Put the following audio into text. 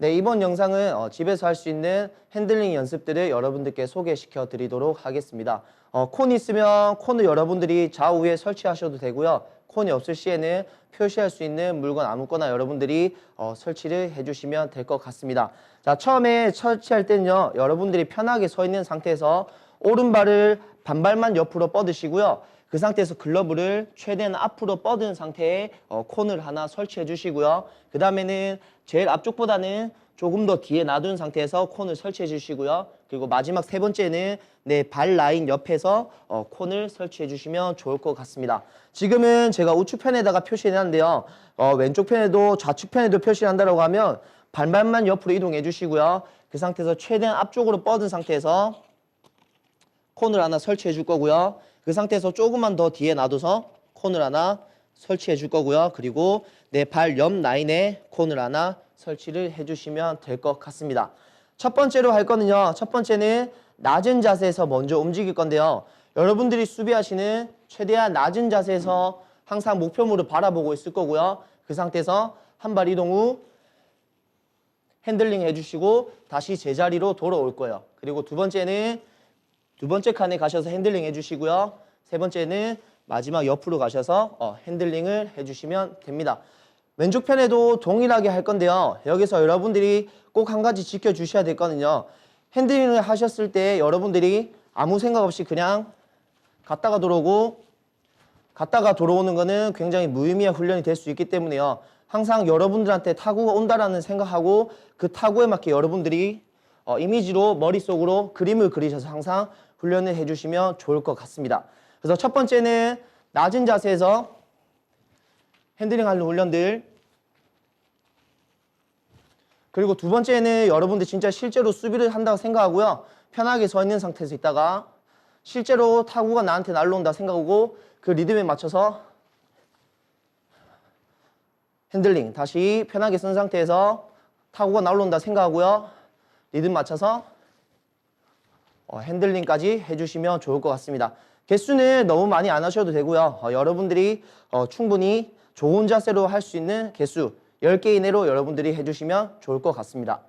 네, 이번 영상은 어, 집에서 할 수 있는 핸들링 연습들을 여러분들께 소개시켜 드리도록 하겠습니다. 어, 콘이 있으면 콘을 여러분들이 좌우에 설치하셔도 되고요. 콘이 없을 시에는 표시할 수 있는 물건 아무거나 여러분들이 어, 설치를 해주시면 될 것 같습니다. 자, 처음에 설치할 때는요, 여러분들이 편하게 서 있는 상태에서 오른발을 반발만 옆으로 뻗으시고요. 그 상태에서 글러브를 최대한 앞으로 뻗은 상태에 어, 콘을 하나 설치해 주시고요. 그 다음에는 제일 앞쪽보다는 조금 더 뒤에 놔둔 상태에서 콘을 설치해 주시고요. 그리고 마지막 세 번째는 내 발 라인 옆에서 어, 콘을 설치해 주시면 좋을 것 같습니다. 지금은 제가 우측편에다가 표시해 놨는데요. 어, 왼쪽 편에도 좌측 편에도 표시를 한다고 하면 발발만 옆으로 이동해 주시고요. 그 상태에서 최대한 앞쪽으로 뻗은 상태에서 콘을 하나 설치해 줄 거고요. 그 상태에서 조금만 더 뒤에 놔둬서 콘을 하나 설치해 줄 거고요. 그리고 내 발 옆 라인에 콘을 하나 설치를 해 주시면 될 것 같습니다. 첫 번째로 할 거는요. 첫 번째는 낮은 자세에서 먼저 움직일 건데요. 여러분들이 수비하시는 최대한 낮은 자세에서 항상 목표물을 바라보고 있을 거고요. 그 상태에서 한 발 이동 후 핸들링 해주시고 다시 제자리로 돌아올 거예요. 그리고 두 번째는 두 번째 칸에 가셔서 핸들링 해주시고요. 세 번째는 마지막 옆으로 가셔서 어, 핸들링을 해주시면 됩니다. 왼쪽 편에도 동일하게 할 건데요. 여기서 여러분들이 꼭 한 가지 지켜주셔야 될 거는요. 핸들링을 하셨을 때 여러분들이 아무 생각 없이 그냥 갔다가 들어오고 갔다가 돌아오는 거는 굉장히 무의미한 훈련이 될 수 있기 때문에요. 항상 여러분들한테 타구가 온다라는 생각하고 그 타구에 맞게 여러분들이 어, 이미지로 머릿속으로 그림을 그리셔서 항상 훈련을 해주시면 좋을 것 같습니다. 그래서 첫 번째는 낮은 자세에서 핸들링 하는 훈련들 그리고 두 번째는 여러분들 진짜 실제로 수비를 한다고 생각하고요. 편하게 서 있는 상태에서 있다가 실제로 타구가 나한테 날라온다 생각하고 그 리듬에 맞춰서 핸들링 다시 편하게 쓴 상태에서 타구가 날라온다 생각하고요. 리듬 맞춰서 어, 핸들링까지 해주시면 좋을 것 같습니다. 개수는 너무 많이 안 하셔도 되고요. 어, 여러분들이 어, 충분히 좋은 자세로 할 수 있는 개수 10개 이내로 여러분들이 해주시면 좋을 것 같습니다.